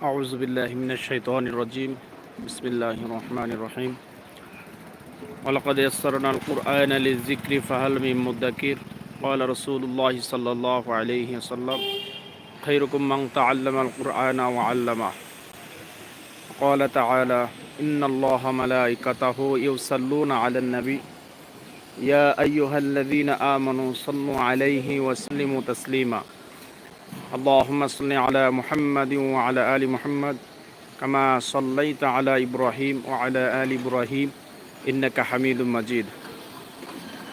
أعوذ بالله من الشيطان الرجيم. بسم الله الرحمن الرحيم. ولقد يسرنا القرآن للذكر فهل من مدكر؟ قال رسول الله صلى الله عليه وسلم خيركم من تعلم القرآن وعلمه. قال تعالى إن الله ملائكته يصلون على النبي يا أيها الذين آمنوا صلوا عليه وسلموا تسليما. اللهم صل على محمد وعلى آل محمد كما صليت على إبراهيم وعلى آل إبراهيم إنك حميد مجيد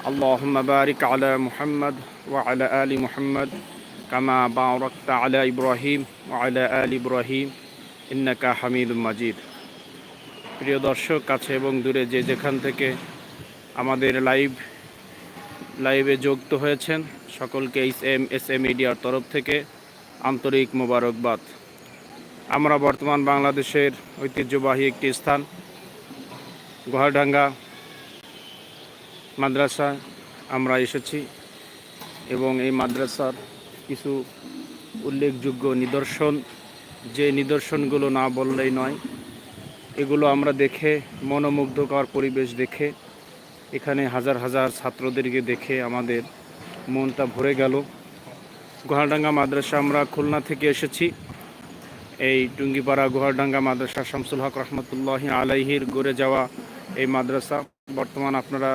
اللهم بارك على محمد وعلى آل محمد كما باركت على إبراهيم وعلى آل إبراهيم إنك حميد مجيد প্রিয় দর্শক কাছে এবং দূরে যে যেখান থেকে আমাদের লাইভ লাইভে যুক্ত হয়েছেন সকলকে এইচ এম এস এম মিডিয়ার তরফ থেকে আন্তরিক মোবারকবাদ। আমরা বর্তমান বাংলাদেশের ঐতিহ্যবাহী একটি স্থান গোহাডাঙ্গা মাদ্রাসা আমরা এসেছি এবং এই মাদ্রাসার কিছু উল্লেখযোগ্য নিদর্শন, যে নিদর্শনগুলো না বললেই নয়, এগুলো আমরা দেখে, মনোমুগ্ধকর পরিবেশ দেখে, এখানে হাজার হাজার ছাত্রদেরকে দেখে আমাদের মনটা ভরে গেল। গোহালডাঙ্গা মাদ্রাসা, আমরা খুলনা থেকে এসেছি। এই টুঙ্গিপাড়া গোহালডাঙ্গা মাদ্রাসা শামসুল হক রহমতুল্লাহ আলাইহির গড়ে যাওয়া এই মাদ্রাসা। বর্তমান আপনারা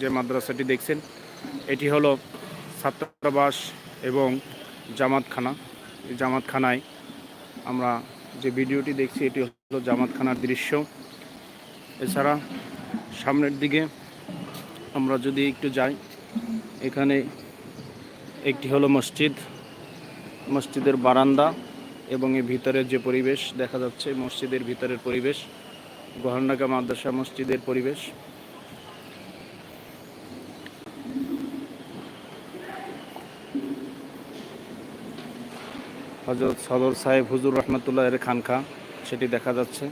যে মাদ্রাসাটি দেখছেন, এটি হলো ছাত্রাবাস এবং জামাতখানা। এই জামাতখানায় আমরা যে ভিডিওটি দেখছি, এটি হলো জামাতখানার দৃশ্য। এছাড়া সামনের দিকে আমরা যদি একটু যাই, এখানে একটি হলো মসজিদ, মসজিদের বারান্দা এবং এর ভিতরের যে পরিবেশ দেখা যাচ্ছে, মসজিদের ভিতরের পরিবেশ, গহরনাগা মাদ্রাসা মসজিদের পরিবেশ। হজরত সদর সাহেব হুজুর রহমতুল্লাহ এর খানখা, সেটি দেখা যাচ্ছে।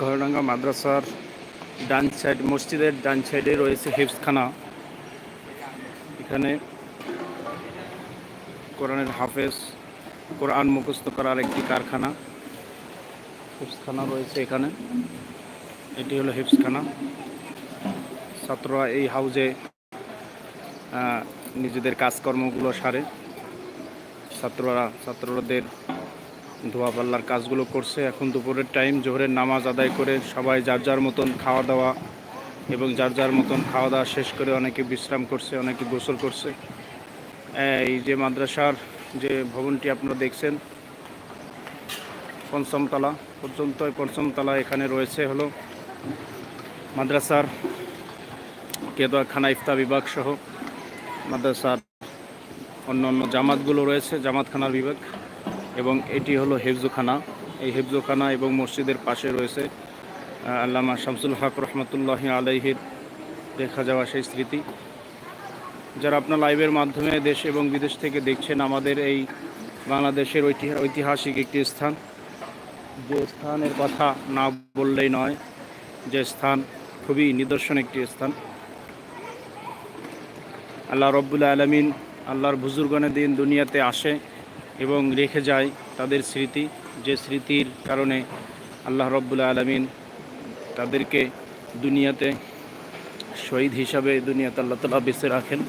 গহরডাঙ্গা মাদ্রাসার ডান সাইড মসজিদের ডান সাইডে রয়েছে হিফসখানা এখানে কোরআনের হাফেজ, কোরআন মুখস্থ করার একটি কারখানা হিফসখানা রয়েছে এখানে। এটি হলো হিফসখানা ছাত্ররা এই হাউজে নিজেদের কাজকর্মগুলো সারে। ছাত্ররা, ছাত্রদের ধোয়া পাল্লার কাজগুলো করছে। এখন দুপুরের টাইম জোহরের নামাজ আদায় করে সবাই যার যার মতন খাওয়া দাওয়া এবং যার যার মতন খাওয়া দাওয়া শেষ করে অনেকে বিশ্রাম করছে, অনেকে গোসল করছে। এই যে মাদ্রাসার যে ভবনটি আপনারা দেখছেন পঞ্চমতলা পর্যন্ত পঞ্চমতলা এখানে রয়েছে হলো মাদ্রাসার কেদোয়াখানা ইফতা বিভাগ সহ মাদ্রাসার অন্য অন্য জামাতগুলো রয়েছে, জামাতখানার বিভাগ। এবং এটি হলো হেফজুখানা। এই হেফজুখানা এবং মসজিদের পাশে রয়েছে আল্লামা শামসুল হক রহমতুল্লাহ আলাইহির দেখা যাওয়া সেই স্মৃতি। যারা আপনার লাইভের মাধ্যমে দেশ এবং বিদেশ থেকে দেখছেন আমাদের এই বাংলাদেশের ঐতিহা- ঐতিহাসিক একটি স্থান। যে স্থানের কথা না বললেই নয়, যে স্থান খুবই নিদর্শন একটি স্থান। আল্লাহ রব্বুল আলমিন আল্লাহর বুজুর্গনের দিন দুনিয়াতে আসে। এবং রেখে যায় তাদের স্মৃতি। যে স্মৃতির কারণে আল্লাহ রব্বুল আলমিন তাদেরকে দুনিয়াতে শহীদ হিসাবে দুনিয়াতে আল্লাহ তালা বেঁচে রাখেন।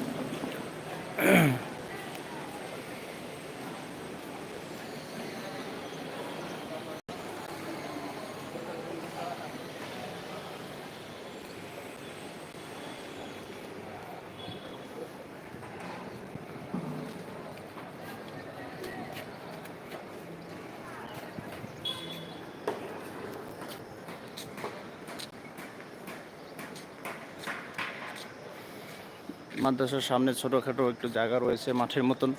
মাদ্রাসার সামনে ছোটোখাটো একটু জায়গা রয়েছে মাঠের মতন।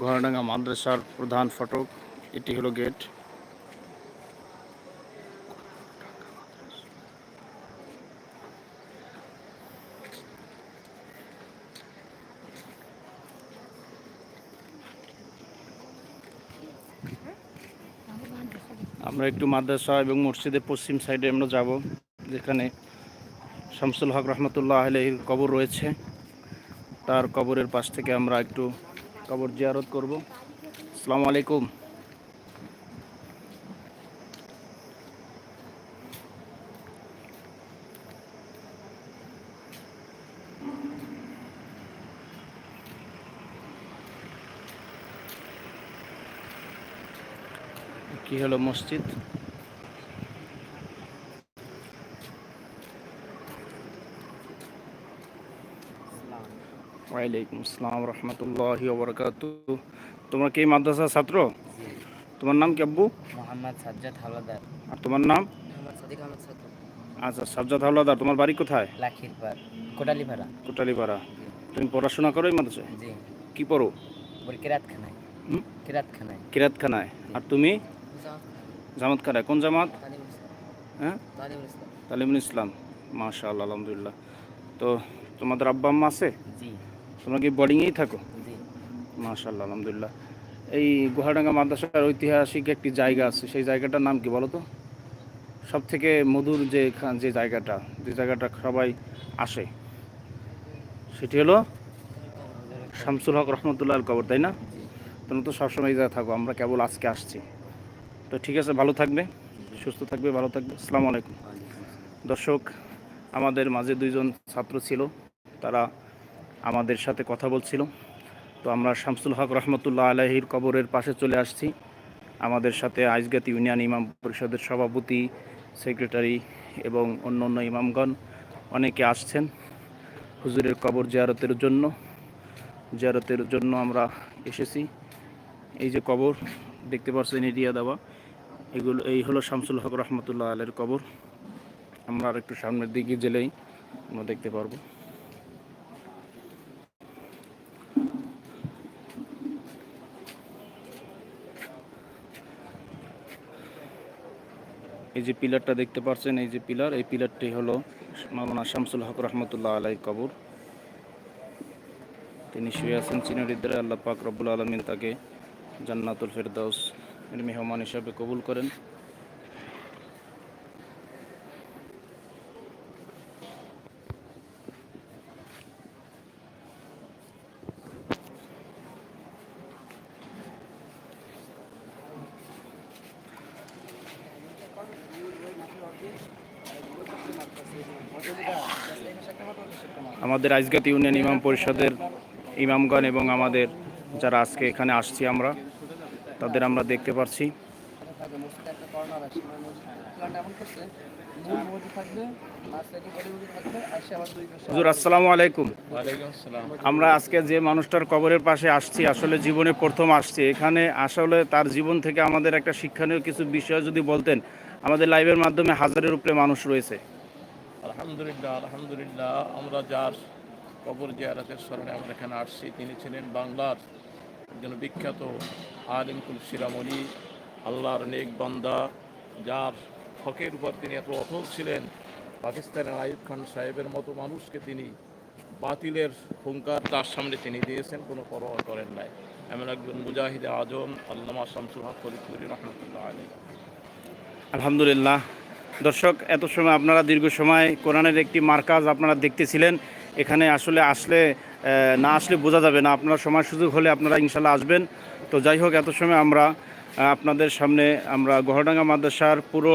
গোহারাডাঙ্গা মাদ্রাসার প্রধান ফটক, এটি হলো গেট। আমরা একটু মাদ্রাসা এবং মসজিদের পশ্চিম সাইডে আমরা যাব, যেখানে শামসুল হক রহমতুল্লাহ আলহির কবর রয়েছে। তার কবরের পাশ থেকে আমরা একটু কবর জিয়ারত করব। আসসালামু আলাইকুম। কি হলো মসজিদ? ওয়ালাইকুম আসসালাম রহমতুল্লাহি ওবরকাত তোমরা কি মাদ্রাসার ছাত্র? তোমার নাম কি আব্বু? মোহাম্মদ সাজ্জাদ হাওলাদার। আর তোমার নাম? আচ্ছা সাজ্জাদ হাওলাদার তোমার বাড়ি কোথায়? লাখির পার কোটালিপাড়া। তুমি পড়াশোনা করো এই মাদ্রাসায়? জি। কি পড়ো? কিরাতখানায়। কিরাতখানায়। কিরাতখানায়। আর তুমি? জামাত খানায় কোন জামাত? হ্যাঁ? তালিমুল ইসলাম। মাশা আল্লাহ আলহামদুলিল্লাহ। তো তোমাদের আব্বা আম্মা আছে? জি। তোমরা কি বোর্ডিংয়েই থাকো? মাশাল্লাহ আলহামদুলিল্লাহ। এই গুহাডাঙ্গা মাদ্রাসার ঐতিহাসিক একটি জায়গা আছে সেই জায়গাটার নাম কি বলো তো সব থেকে মধুর যে যে জায়গাটা যে জায়গাটা সবাই আসে সেটি হলো শামসুল হক রহমতুল্লাহ কবর তাই না? তোমরা তো সবসময় এই জায়গায় থাকো আমরা কেবল আজকে আসছি। তো ঠিক আছে ভালো থাকবে সুস্থ থাকবে ভালো থাকবে। আসসালামু আলাইকুম। দর্শক আমাদের মাঝে দুইজন ছাত্র ছিল তারা আমাদের সাথে কথা বলছিল। তো আমরা শামসুল হক রহমতুল্লাহ আলহির কবরের পাশে চলে আসছি। আমাদের সাথে আইজগাত ইউনিয়ন ইমাম পরিষদের সভাপতি, সেক্রেটারি এবং অন্য অন্য ইমামগণ অনেকে আসছেন হুজুরের কবর জিয়ারতের জন্য। জিয়ারতের জন্য আমরা এসেছি। এই যে কবর, দেখতে পাচ্ছেন এরিয়া দেওয়া এগুলো, এই হলো শামসুল হক রহমতুল্লাহ আলের কবর। আমরা আর একটু সামনের দিকে জেলেই আমরা দেখতে পারব। এই যে পিলারটা দেখতে পাচ্ছেন এই যে পিলার, এই পিলারটি হলো মাওলানা শামসুল হক রহমতুল্লাহ আলাই কবর। তিনি শুয়ে আছেন চিনারিদ্দারে আল্লাহ পাক রব্বুল আলমিন তাকে জান্নাতুল ফেরদাউস মেহমান হিসাবে কবুল করেন। আমাদের আজগাত ইউনিয়ন ইমাম পরিষদের ইমামগণ এবং আমাদের যারা আজকে এখানে আসছি আমরা, তাদের আমরা দেখতে পাচ্ছি আসসালামু আলাইকুম। আমরা আজকে যে মানুষটার কবরের পাশে আসছি, আসলে জীবনে প্রথম আসছি। এখানে আসলে তার জীবন থেকে আমাদের একটা শিক্ষণীয় কিছু বিষয় যদি বলতেন, আমাদের লাইভের মাধ্যমে হাজারের উপরে মানুষ রয়েছে। আলহামদুলিল্লাহ আলহামদুলিল্লাহ, আমরা যার কবর জিয়ারাতের স্মরণে আমরা এখানে আসছি, তিনি ছিলেন বাংলার একজন বিখ্যাত আলিমকুল শিরামণি আল্লাহর নেক বান্দা, যার হকের উপর তিনি এত অটল ছিলেন। পাকিস্তানের আইব খান সাহেবের মতো মানুষকে তিনি বাতিলের হুঙ্কার তার সামনে তিনি দিয়েছেন, কোনো পরোয়া করেন নাই। এমন একজন মুজাহিদ আজম, আল্লামা শামসুল হক ফরিদপুরি রহমতুল্লাহ আলী আলহামদুলিল্লাহ দর্শক, এত সময় আপনারা দীর্ঘ সময় কোরআনের একটি মার্কাজ আপনারা দেখতেছিলেন। এখানে আসলে আসলে না আসলে বোঝা যাবে না। আপনারা সময় সুযোগ হলে আপনারা ইনশাল্লাহ আসবেন। তো যাই হোক, এত সময় আমরা আপনাদের সামনে আমরা গহডাঙ্গা মাদ্রাসার পুরো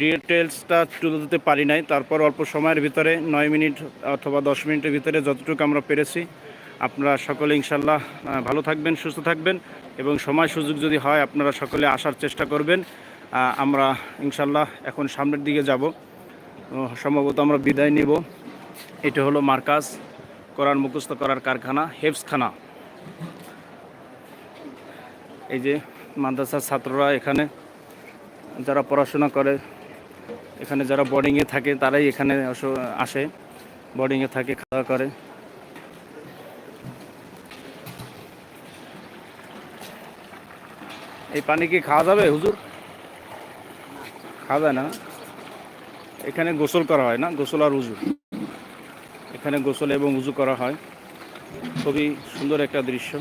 ডিটেলসটা তুলে দিতে পারি নাই। তারপর অল্প সময়ের ভিতরে, নয় মিনিট অথবা দশ মিনিটের ভিতরে যতটুকু আমরা পেরেছি, আপনারা সকলে ইনশাল্লাহ ভালো থাকবেন, সুস্থ থাকবেন এবং সময় সুযোগ যদি হয়, আপনারা সকলে আসার চেষ্টা করবেন। আমরা ইনশাল্লাহ এখন সামনের দিকে যাব। সম্ভবত আমরা বিদায় নিব। এটা হলো মার্কাজ কোরআন মুখস্থ করার কারখানা হেফসখানা এই যে মাদ্রাসার ছাত্ররা এখানে যারা পড়াশোনা করে, এখানে যারা বোর্ডিংয়ে থাকে, তারাই এখানে আসে বোর্ডিংয়ে থাকে, খাওয়া করে। এই পানি কি খাওয়া যাবে, হুজুর? যায় না। এখানে গোসল করা হয় না, গোসল আর উজু। এখানে গোসল এবং উজু করা হয়। খুবই সুন্দর একটা দৃশ্য,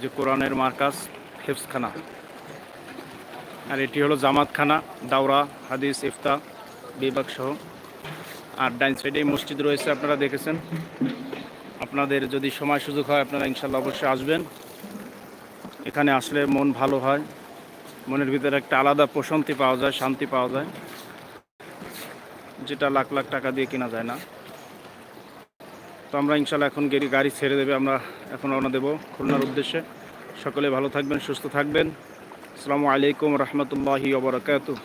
যে কোরআনের মার্কাস হেফসখানা আর এটি হলো জামাতখানা, দাওরা, হাদিস ইফতা বিভাগ সহ। আর ডাইন সাইডে মসজিদ রয়েছে, আপনারা দেখেছেন। আপনাদের যদি সময় সুযোগ হয়, আপনারা ইনশাল্লাহ অবশ্যই আসবেন। এখানে আসলে মন ভালো হয়। মনের ভিতরে একটা আলাদা প্রশান্তি পাওয়া যায়, শান্তি পাওয়া যায়, যেটা লাখ লাখ টাকা দিয়ে কেনা যায় না। তো আমরা ইনশাল্লাহ এখন গেরি গাড়ি ছেড়ে দেবে, আমরা এখন রওনা দেবো খুলনার উদ্দেশ্যে। সকলে ভালো থাকবেন, সুস্থ থাকবেন। আসসালামু আলাইকুম রহমতুল্লাহি ওবরাকাতুহ